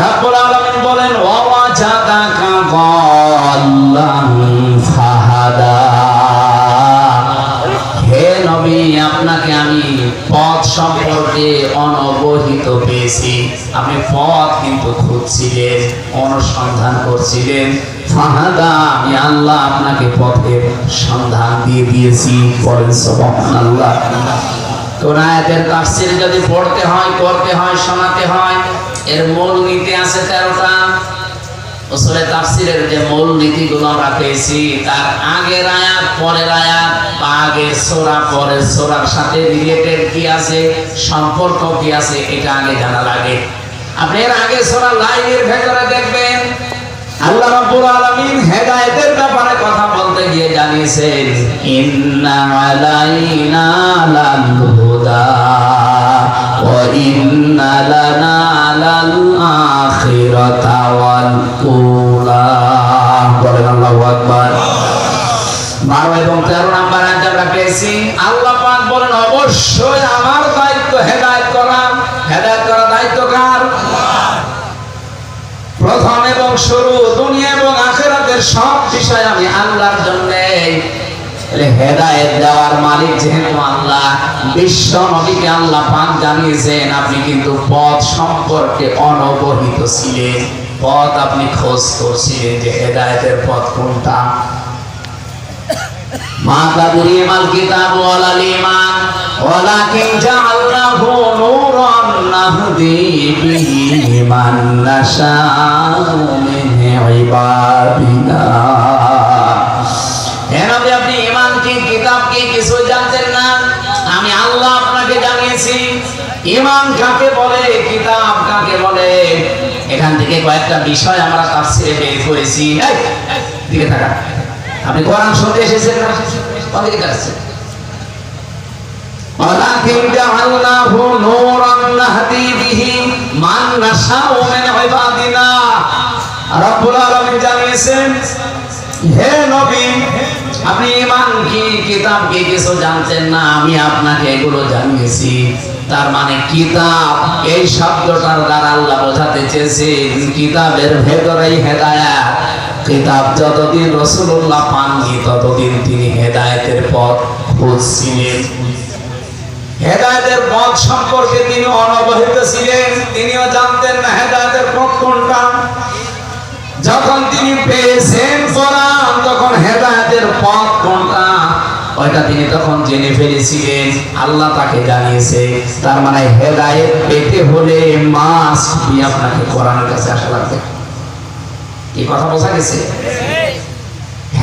রাব্বুল আলামিন বলেন ওয়াজাদাকা গাল্লান ফাহাদা। হে নবী, আপনাকে আমি পথ সম্পর্কে অনবহিত পেয়েছি। আপনি পথ কিন্তু খুঁজছিলেন, অনুসন্ধান করছিলেন। ফাহাদা, আমি আল্লাহ আপনাকে পথের সন্ধান দিয়ে দিয়েছি। বলেন, সুবহানাল্লাহ। কোন যদি পড়তে হয় করতে হয়, শোনাতে হয়, এর মূল নীতি আছে তেরোটা। তাফসীরের যে মূল নীতিগুলো তার আগের আয়াত, পরের আয়াত বা আগের পরের সোরার সাথে রিলেটেড কি আছে, সম্পর্ক কি আছে, এটা আগে জানা লাগে আপনি এর আগে সোরা লাইনের ভেতরে দেখবেন, আল্লাহ রাব্বুল আলামিন হেদায়েতের ব্যাপারে কথা গিয়ে জানিয়েছেন ইন্না আল্লাহু পাক বলেন অবশ্যই আমার দায়িত্ব হেদায়েত করা দায়িত্ব কার প্রথম এবং শুরু দুনিয়া এবং আখেরাতের সব বিষয় আমি আল্লাহর জন্য। হেদায়েত দেওয়ার মালিক যেহেতু আল্লাহ, বিশ্ব নবীকে আল্লাহ পাক জানিয়েছেন, আপনি কিন্তু পথ সম্পর্কে অনবহিত ছিলেন। পথ আপনি খোঁজ করছিলেন যে হেদায়তের পথ কোনটা। মা তাদরি মাল কিতাব ওয়ালা লিমান, ওয়ালাকিন জাআলনাহু নূরান নাহদি বিহি মান নাশাউ মিন ইবাদিনা। হে নবী, আপনি ঈমান কি, কিতাব কি কিছু জানতেন না? আমি আল্লাহ আপনাকে জানিয়েছি। ঈমান কাকে বলে, কিতাব কাকে বলে? এখান থেকে কয়েকটা বিষয় আমরা তাফসীরে বের করেছি। দিকে থাকা আপনি কোরআন শুনতে এসেছেন না ওদিকে আসছেন ولكن جعلناه نورا نهدي به من نشاء من عبادنا রব্বুল আলামিন জানিয়েছেন হে নবী আপনি ঈমান কি কিতাব কি কিছু জানতেন না আমি আপনাকে এগুলো জানিয়েছি তার মানে কিতাব এই শব্দটার দ্বারা আল্লাহ বোঝাতে চেয়েছেন কিতাবের ভেতরেই হেদায়াত কিতাব যতদিন রসুল্লাহ পাননি, ততদিন তিনি হেদায়েতের পথ খুঁজছিলেন। হেদায়েতের পথ সম্পর্কে তিনি অনবহিত ছিলেন, তিনিও জানতেন না হেদায়েতের পথ কোনটা। যখন তিনি পেয়েছেন কোরআন, তখন হেদায়েতের পথ কোনটা? ওইটা তিনি তখন জেনে ফেলেছিলেন, আল্লাহ তাকে জানিয়েছে, তার মানে হেদায়েত পেতে হলে মাস আপনাকে কোরআনের কাছে আসা লাগবে। কি কথা বোঝা গেছে?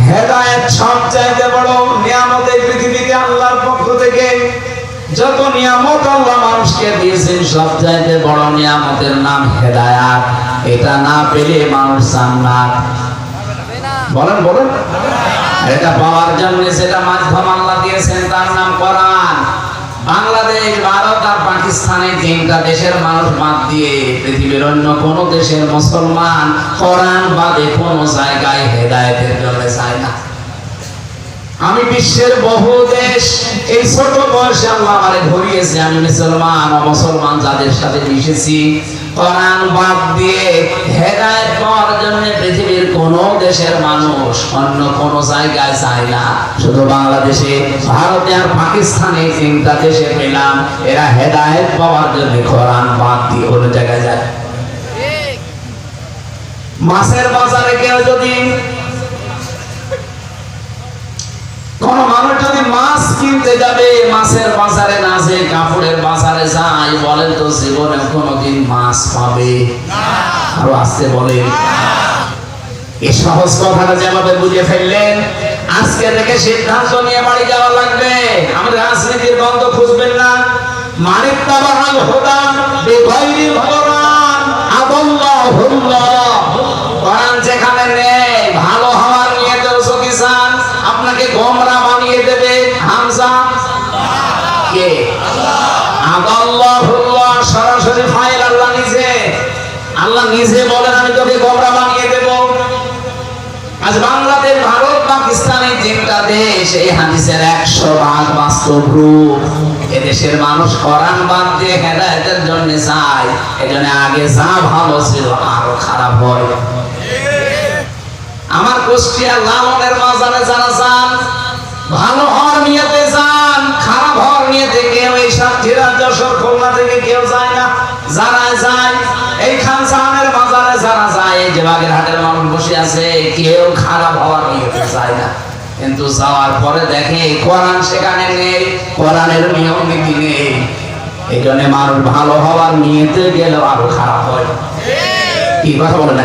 হেদায়েত সব চাইতে বড় নিয়ামত এই পৃথিবীতে আল্লাহর পক্ষ থেকে। যত নিয়ামত আল্লাহ মানুষকে দিয়েছেন, সব চাইতে বড় নিয়ামতের নাম হেদায়াত। এটা না পেলে মানুষ জান্নাত। বলেন বলেন। এটা পাওয়ার জন্য সেটা মাধ্যম আল্লাহ দিয়েছেন, তার নাম কোরআন। বাংলাদেশ, ভারত আর পাকিস্তানের তিনটা দেশের মানুষ বাদ দিয়ে পৃথিবীর অন্য কোন দেশের মুসলমান কোরআন বাদে কোন জায়গায় হেদায়তের জন্য যায় না। আমি বিশ্বের বহু দেশ, এই ছোট বয়সে আল্লাহ আমারে ধরিয়েছে আমি মুসলমান মুসলমান যাদের সাথে মিশেছি। কোরআন বাদ দিয়ে হেদায়েত পাওয়ার জন্য পৃথিবীর কোন দেশের মানুষ অন্য কোন জায়গায় যায় না। শুধু বাংলাদেশে ভারতে আর পাকিস্তানে তিনটা দেশে পেলাম। এরা হেদায়েত পাওয়ার জন্য কোরআন বাদ দিয়ে অন্য জায়গায় যায়। মাছের বাজারে কেউ যদি কোন মানুষ যদি মাছ কিনতে যাবে, মাছের বাজারে না যে কাপড়ের বাজারে যায়, বলেন তো জীবনে কোনোদিন মাছ পাবে? আরও আসতে বলে। এই সহজ কথাটা যেভাবে বুঝে ফেললেন। আজকে থেকে সিদ্ধান্ত নিয়ে বাড়ি যাওয়া লাগবে। আমাদের রাজনীতির বন্ধ খুঁজবেন না। মানিক তাবাহাল হুদা বেগৈরি ভগবান আদাল্লাহুল্লাহ কোরআন নিজে বলেন, আমি তোকে গোমরা বানিয়ে দেব। আজ বাংলাদেশ, ভারত পাকিস্তানের তিনটা দেশ, এই হাদিসের একশো ভাগ বাস্তব রূপ এদেশের মানুষ কোরআন বাদ দিয়ে হেদায়েতের জন্য চায় এজন্য আগে যা ভালো ছিল আরও খারাপ হয়। আমার কুষ্টিয়া লালনের মাজারে যারা যান যে বাগেরহাটের মানুষ বসে আছে, কেউ খারাপ হওয়ার নিয়ে যায় না। কিন্তু যাওয়ার পরে দেখে কোরআন সেখানে নেই, কোরআনের নিয়ম নীতি নেই। এই জন্য মানুষ ভালো হওয়ার নিয়েতে গেলেও আরও খারাপ হয়। কি কথা বলে না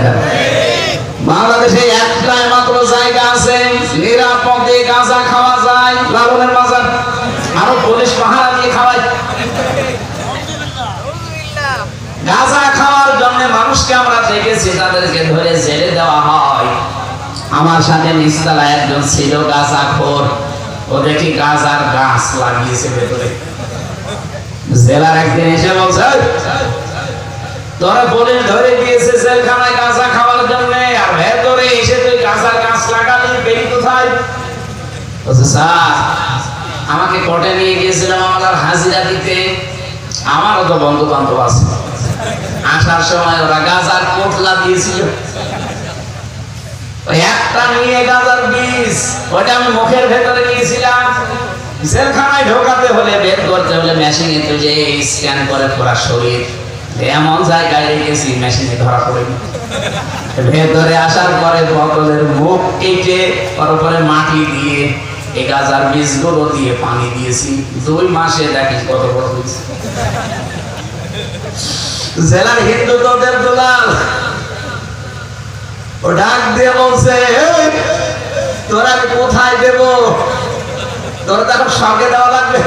তাদেরকে ধরে জেলে দেওয়া হয়। আমার সাথে নিস্তালা একজন ছিল গাঁজা খোর। ও দেখি গাঁজার গাছ লাগিয়েছে ভেতরে। জেলার একদিন এসে বলছে তোরা ধরে দিয়েছে জেলখানায় গাঁজা খাওয়ার জন্য, আর ভেতরে এসে তুই গাঁজার গাছ লাগালি বেরি কোথায়? স্যার, আমাকে কোর্টে নিয়ে গিয়েছিলাম আমার হাজিরা দিতে। আমারও তো বন্ধু বান্ধব আছে। আসার সময় ওরা গাজার কোটলা দিয়েছিল। একটা নিয়ে গাঁজার বীজ, ওটা আমি মুখের ভেতরে নিয়েছিলাম। ঢোকাতে মেশিনে করে এমন জায়গায় মেশিনে ধরা আসার পরে মুখ মাটি দিয়ে এই গাজার বীজগুলো দিয়ে পানি দিয়েছি। দুই মাসে দেখি কত বড় হয়েছে। জেলার হিন্দু তোদের দোলাল। ও ডাক দিয়ে বলছে তোর আমি কোথায় দেব? তোর তো এখন সঙ্গে দেওয়া লাগবে।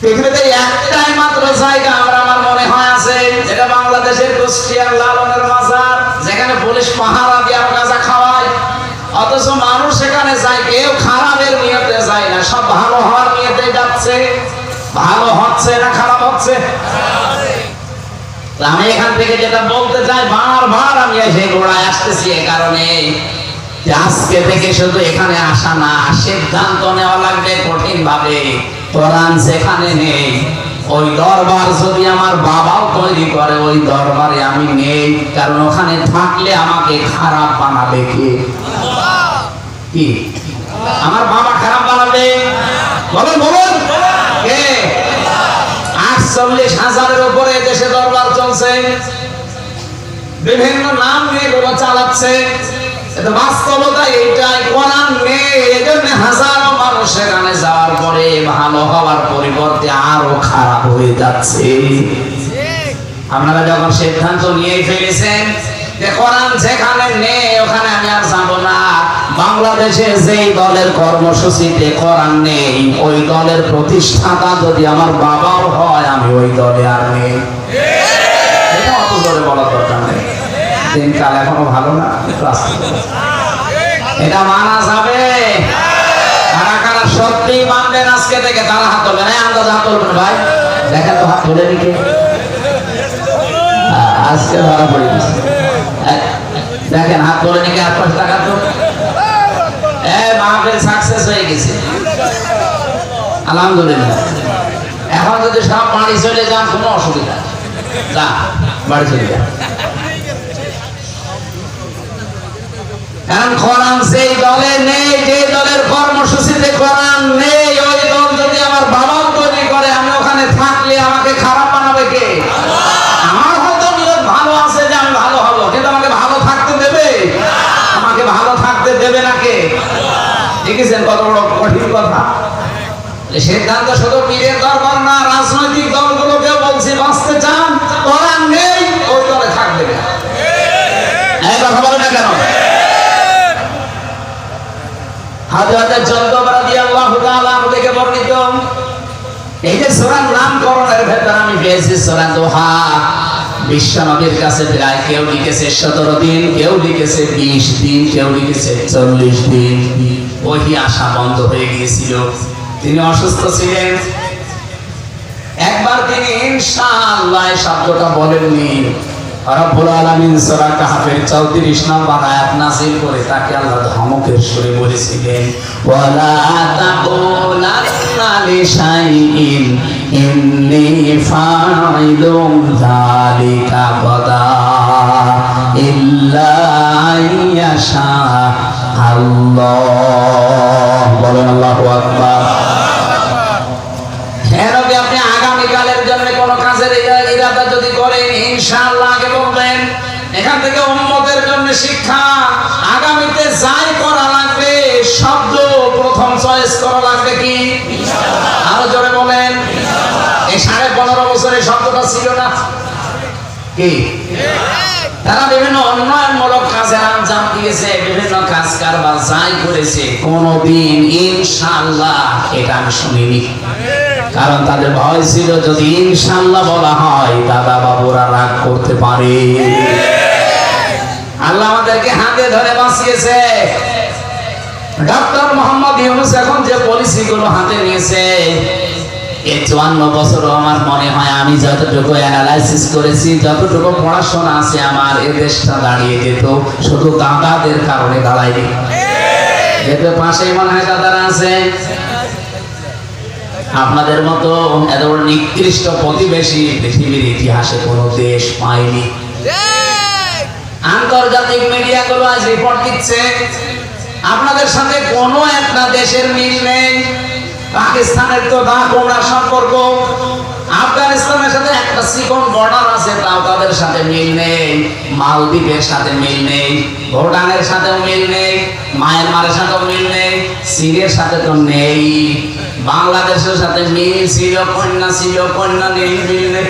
পৃথিবীতে একটাই মাত্র জায়গা আমার আমার মনে হয় আছে যেটা বাংলাদেশের কুষ্টিয়ার লালনের মাজার যেখানে পুলিশ পাহারা দিয়ে গাঁজা খাওয়ায় অথচ মানুষ সেখানে যায় কেউ খারাপের নিয়তে যায় না সব ভালো হওয়ার নিয়তে যাচ্ছে ভালো হচ্ছে না খারাপ হচ্ছে তা আমি এখান থেকে যেটা বলতে চাই বারবার আমি এসে গোড়ায় আসতেছি এ কারণে আজকে থেকে শুধু এখানে আসা না, সিদ্ধান্ত নেওয়া লাগবে কঠিন ভাবে কোরআন যেখানে নেই। ওই দরবার যদি আমার বাবাও তৈরি করে, ওই দরবারে আমি নেই। কারণ ওখানে থাকলে আমাকে খারাপ বানাবে কে? আমার বাবা খারাপ বানাবে? বলুন বলুন। আটচল্লিশ হাজারের উপরে দেশে দরবার চলছে। বিভিন্ন নাম নিয়ে এগুলো চালাচ্ছে। আপনারা যখন সিদ্ধান্ত নিয়ে ফেলেছেন যে কোরআন যেখানে নেই, ওখানে আমি আর যাব না। বাংলাদেশে যেই দলের কর্মসূচিতে কোরআন নেই, ওই দলের প্রতিষ্ঠাতা যদি আমার বাবাও হয়, আমি ওই দলে আর নেই। না আজকে তারা হাত হাত ভাই। দেখেন তো হাত আজকে ধরা দেখেন, হাত তুলে নিকে আর পাঁচ টাকা তো। এ সাকসেস হয়ে গেছে। আলহামদুলিল্লাহ। এখন যদি সব বাড়ি চলে যান, কোনো অসুবিধা। যা, বাড়ি চলে যান কারণ কোরআন সেই দলে নেই যে দলের কর্মসূচিতে কোরআন নেই ওই দল যদি আমার বাবাও তৈরি করে আমি ওখানে থাকলে আমাকে খারাপ বানাবে কে আমার হয়তো নিয়ত ভালো আছে যে আমি ভালো হব কিন্তু আমাকে ভালো থাকতে দেবে আমাকে ভালো থাকতে দেবে না কে দেখেছেন কত বড় কঠিন কথা এই সিদ্ধান্ত শুধু পীরের দরবার না, রাজনৈতিক দলগুলোকে বলছি, বাঁচতে চান কোরআন নেই, ওই দলে থাকবে না। কেন? কাছে কেউ লিখেছে সতেরো দিন, কেউ লিখেছে দিন, কেউ লিখেছে চল্লিশ দিন। ওহি আসা বন্ধ হয়ে গিয়েছিল। তিনি অসুস্থ ছিলেন। একবার তিনি ইনশাআল্লাহ শব্দটা বলেননি। রব্বুল আলামিন সূরা কাহফের 34 নম্বর আয়াত নাযিল করে তাকে আল্লাহ ধমকের সুরে বলেছিলেন, ওয়ালা তাকুলান্না লিশাইইন, ইন্নী ফাইলুম যালিকা গাদা ইল্লা আইয়াশা আল্লাহ। বলেন আল্লাহু আকবার। তারা বিভিন্ন উন্নয়নমূলক আঞ্জাম দিয়েছে, বিভিন্ন কাজ কারবার যাই করেছে, কোনদিন এটা আমি শুনিনি। কারণ তাদের ভয় ছিল, যদি ইনশাআল্লাহ বলা হয়, দাদা বাবুরা রাগ করতে পারে। আল্লাহ আমাদেরকে হাতে ধরে বাঁচিয়েছে। ডক্টর মোহাম্মদ ইউনুস এখন যে পলিসি গুলো হাতে নিয়েছে এই চুয়ান্ন বছরও আমার মনে হয় আমি যতটুকু অ্যানালাইসিস করেছি যতটুকু পড়াশোনা আছে আমার এ দেশটা দাঁড়িয়ে যেত শুধু দাদাদের কারণে দাঁড়ায়নি। মনে হয় দাদারা আছে। আপনাদের মতো এত বড় নিকৃষ্ট প্রতিবেশী পৃথিবীর ইতিহাসে কোনো দেশ পায়নি। আন্তর্জাতিক মিডিয়াগুলো আজ রিপোর্ট দিচ্ছে। আপনাদের সাথে কোনো একটা দেশের মিল নেই। পাকিস্তানের তো দা কোমড়া সম্পর্ক। আফগানিস্তানের সাথে একটা সিকন বর্ডার আছে, তাও তাদের সাথে মিল নেই। মালদ্বীপের সাথে মিল নেই। ভুটানের সাথেও মিল নেই। মায়ানমারের সাথেও মিল নেই। সিরিয়ার সাথে তো নেই। বাংলাদেশের সাথে মিল ছিল, কন্যা ছিল, কন্যা নেই, মিল নেই।